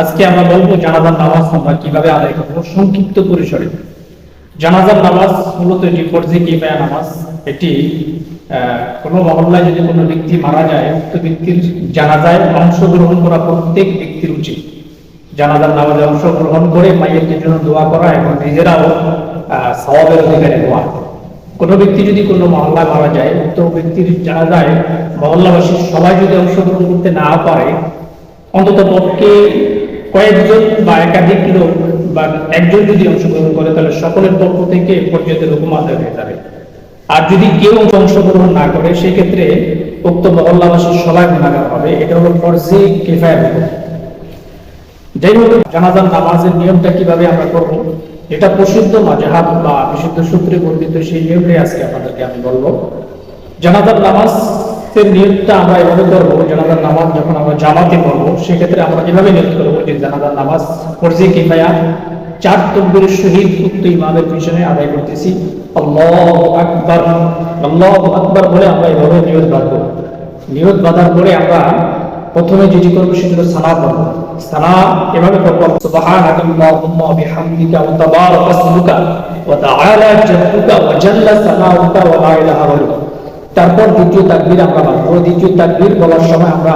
আজকে আমরা বলব জানাজার নামাজ আমরা কীভাবে আদায় করব? সংক্ষিপ্ত পরিসরে। জানাজার নামাজ মূলত এটি ফরজে কিফায়া নামাজ। এটি কোনো মহল্লায় যদি কোনো ব্যক্তি মারা যায়, উক্ত ব্যক্তির জানাজায় অংশগ্রহণ করা প্রত্যেক ব্যক্তির উচিত। জানাজার নামাজে অংশগ্রহণ করে মাইয়ের জন্য দোয়া করা এবং নিজেরাও সওয়াবের অধিকারী হওয়া কোনো ব্যক্তি যদি কোনো মহল্লা মারা যায়, উক্ত ব্যক্তির জানাজায় মহল্লাবাসীর সবাই যদি অংশগ্রহণ করতে না পারে অন্তত পক্ষে কয়েকজন বা একাধিক লোক বা একজন যদি অংশগ্রহণ করে, তাহলে সকলের পক্ষ থেকে পর্যায়ের হুকুম আদায় হয়ে যাবে। আর যদি কেউ অংশগ্রহণ না করে, সেক্ষেত্রে উক্ত মহল্লাবাসীর সবাই গুণাগার হবে। এটা হলো ফরজে কেফায় যাই হোক জানাজার নামাজের নিয়মটা কীভাবে আমরা করব? এটা প্রসিদ্ধ মাজাহাব বা বিশুদ্ধ সূত্রে বর্ণিত সেই নিয়মটাই আজকে আপনাদেরকে আমি বলব। জানাজার নামাজ এর নিয়তটা আমরা এভাবে করব, জানাজার নামাজ যখন আমরা জামাতে পড়ব, সেক্ষেত্রে আমরা এভাবে নিয়ত করব? যে জানাজার নামাজ, ফরজে কিফায়া, চার তকবীর শহীদ উক্ত ইমামের পিছনে আদায় করতেছি। বলে আমরা এভাবে নিয়ত বাঁধবো। নিয়ত বাঁধার পরে আমরা প্রথমে যেটি করব সেটি হলো সানা পড়ব। সানা এভাবে করব সুবহানাকা আল্লাহুম্মা ওয়া বিহামদিকা ওয়া তাবারাকা ওয়া তাআলা জাদ্দুকা ওয়া জাল্লা সানাউকা ওয়া লা ইলাহা গায়রুক তারপর দ্বিতীয় তাকবির আমরা বাঁধবো দ্বিতীয় তাকবির বলার সময় আমরা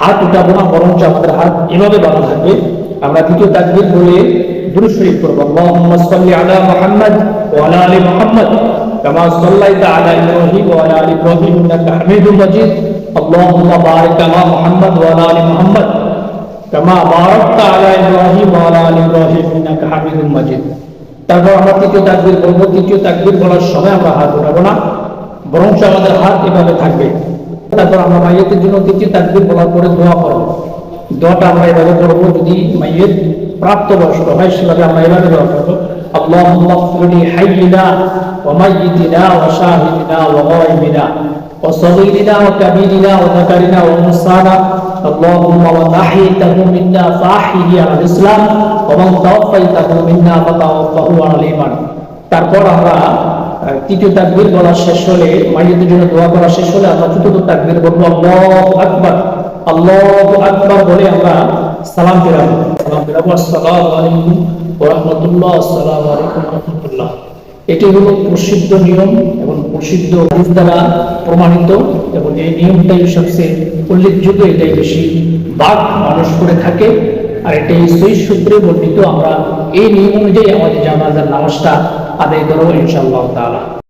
হাত উঠাবো না, বরঞ্চ আমাদের হাত এভাবে বাঁধা থাকবে। আমরা দ্বিতীয় তাকবির বলে দুরু শরীফ করব আল্লাহুম্মা সাল্লি আলা মুহাম্মদ ওয়া আলা আলি মুহাম্মদ কামা সাল্লাইতা আলা ইব্রাহিম ওয়া আলা আলি ইব্রাহিম ইন্নাকা হামিদুম মাজিদ। আল্লাহুম্মা বারিক আলা মুহাম্মদ ওয়া আলা আলি মুহাম্মদ কামা বারাকতা আলা ইব্রাহিম ওয়া আলা ইব্রাহিম ইন্নাকা হামিদুম তারপর আমরা তৃতীয় তাকবীর বলব। তৃতীয় তাকবীর বলার সময় আমরা হাত উঠাবো না। বরঞ্চ আমাদের হাত এভাবে থাকবে তারপর আমরা মাইয়েতের জন্য তৃতীয় তাকবীর বলার পরে দোয়া করবো দোয়াটা আমরা এভাবে করবো যদি মাইয়ের প্রাপ্তবয়স্ক হয় সেভাবে আমরা এভাবে দোয়া করবো اللهم اغفر لحينا وميتنا وشاهدنا وغائبنا وصغيرنا وكبيرنا وذكرنا وانثانا اللهم من احييته منا فاحيه على الاسلام ومن توفيته منا فتوفه على الايمان তারপর আমরা আহ, তৃতীয় তাকবীর বলা শেষ হলে, মাইয়েদের জন্য দোয়া করা শেষ হলে আমরা চতুর্থ তাকবীর বলব, আল্লাহু আকবার। আল্লাহু আকবার বলে আমরা সালাম ফেরাবো। সালাম ফেরাবো। আসসালামু আলাইকুম ওয়া রাহমাতুল্লাহ। আসসালামু আলাইকুম ওয়া রাহমাতুল্লাহ। এটি হলো প্রসিদ্ধ নিয়ম এবং প্রসিদ্ধ হাদিস দ্বারা প্রমাণিত এবং এই নিয়মটাই সবচেয়ে উল্লেখযোগ্য। এটাই বেশি বাক মানুষ করে থাকে আর এটাই সই সূত্রে বর্ণিত। আমরা এই নিয়ম অনুযায়ী আমাদের জানাজার নামাজটা আদায় করব ইনশাআল্লাহ তাআলা